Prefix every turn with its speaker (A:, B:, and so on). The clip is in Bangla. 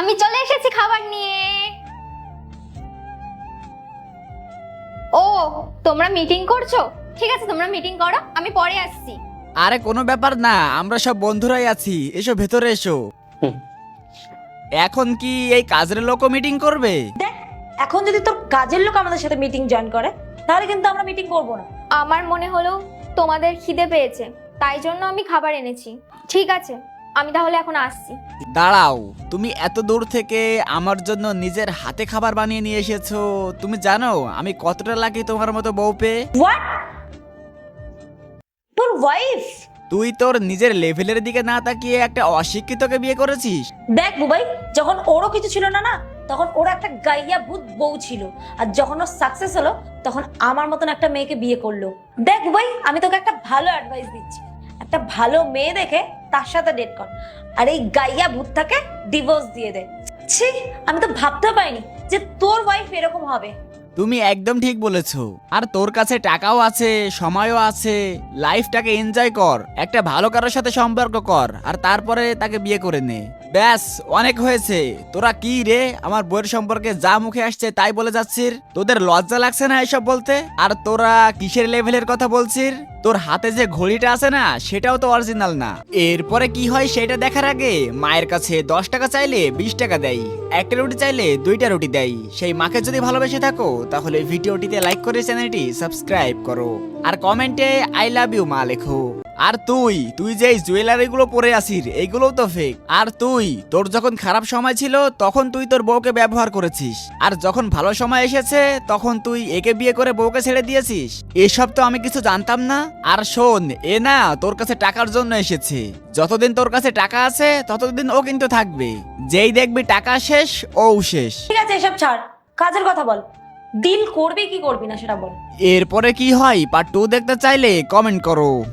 A: আমি চলে এসেছি খাবার নিয়ে। ও তোমরা মিটিং করছ? ঠিক আছে তোমরা মিটিং করো আমি পরে আসছি।
B: আরে কোনো ব্যাপার না আমরা সব বন্ধুরাই আছি। এসো ভেতরে এসো। এখন কি এই কাজের লোকও মিটিং করবে?
C: দেখ এখন যদি তোর কাজের লোক আমাদের সাথে মিটিং জয়েন করে তাহলে কিন্তু আমরা মিটিং করব না।
A: আমার মনে হলো তোমাদের খিদে পেয়েছে তাই জন্য আমি খাবার এনেছি। ঠিক আছে আমি তাহলে এখন আসছি।
B: দাঁড়াও তুমি এত দূর থেকে আমার জন্য নিজের হাতে খাবার বানিয়ে নিয়ে এসেছ। তুমি জানো আমি কতটা লাগি তোমার মতো বউ পেয়ে।
C: হোয়াট তোর ওয়াইফ
B: তুই তোর নিজের লেভেলের দিকে না তাকিয়ে একটা অশিক্ষিতকে বিয়ে করেছিস?
C: দেখ বুবাই যখন ওরও কিছু ছিল না না তখন ওর একটা গাইয়া ভূত বউ ছিল। আর যখন ও সাকসেস হলো তখন আমার মতন একটা মেয়েকে বিয়ে করল। দেখ বুবাই আমি তোকে একটা ভালো অ্যাডভাইস দিচ্ছি। একটা ভালো মেয়ে দেখে তার সাথে ডেট কর। আর এই গাইয়া ভূতটাকে ডিভোর্স দিয়ে দে। ছি, আমি তো ভাবতে পারিনি যে তোর ওয়াইফ এরকম হবে।
B: তুমি একদম ঠিক বলেছ। আর তোর কাছে টাকাও আছে, সময়ও আছে লাইফটাকে এনজয় কর, একটা ভালো কারোর সাথে সম্পর্ক কর, আর তারপরে তাকে বিয়ে করে নে। ব্যাস, অনেক হয়েছে। তোরা কি রে? আমার বইয়ের সম্পর্কে যা মুখে আসছে তাই বলে যাচ্ছিস? তোদের লজ্জা লাগছে না এসব বলতে? আর তোরা কিসের লেভেলের কথা বলছিস? তোর হাতে যে ঘড়িটা আছে না, সেটাও তো অরিজিনাল না। এরপরে কি হয় সেটা দেখার আগে, মায়ের কাছে দশ টাকা চাইলে বিশ টাকা দেয়, একটা রুটি চাইলে দুইটা রুটি দেয়। সেই মাকে যদি ভালোবেসে থাকো, তাহলে ভিডিওটিতে লাইক করে চ্যানেলটি সাবস্ক্রাইব করো। আর কমেন্টে আই লাভ ইউ মা লেখো। আর তুই তুই যে জুয়েলারি গুলো পরে আসির, এইগুলোও তো ফেক আর তুই, তোর যখন খারাপ সময় ছিল, তখন তুই তোর বউকে ব্যবহার করেছিস। আর যখন ভালো সময় এসেছে, তখন তুই একে বিয়ে করে বউকে ছেড়ে দিয়েছিস। এসব তো আমি কিছু জানতাম না। আর শোন এ না তোর কাছে টাকার জন্য এসেছে। যতদিন তোর কাছে টাকা আছে ততদিন ও কিন্তু থাকবে। যেই দেখবি টাকা শেষ ও শেষ।
C: ঠিক আছে এসব ছাড়। কাজের কথা বল। ডিল করবি কি করবি না সেটা বল।
B: এরপরে কি হয়? পার্ট টু দেখতে চাইলে কমেন্ট করো।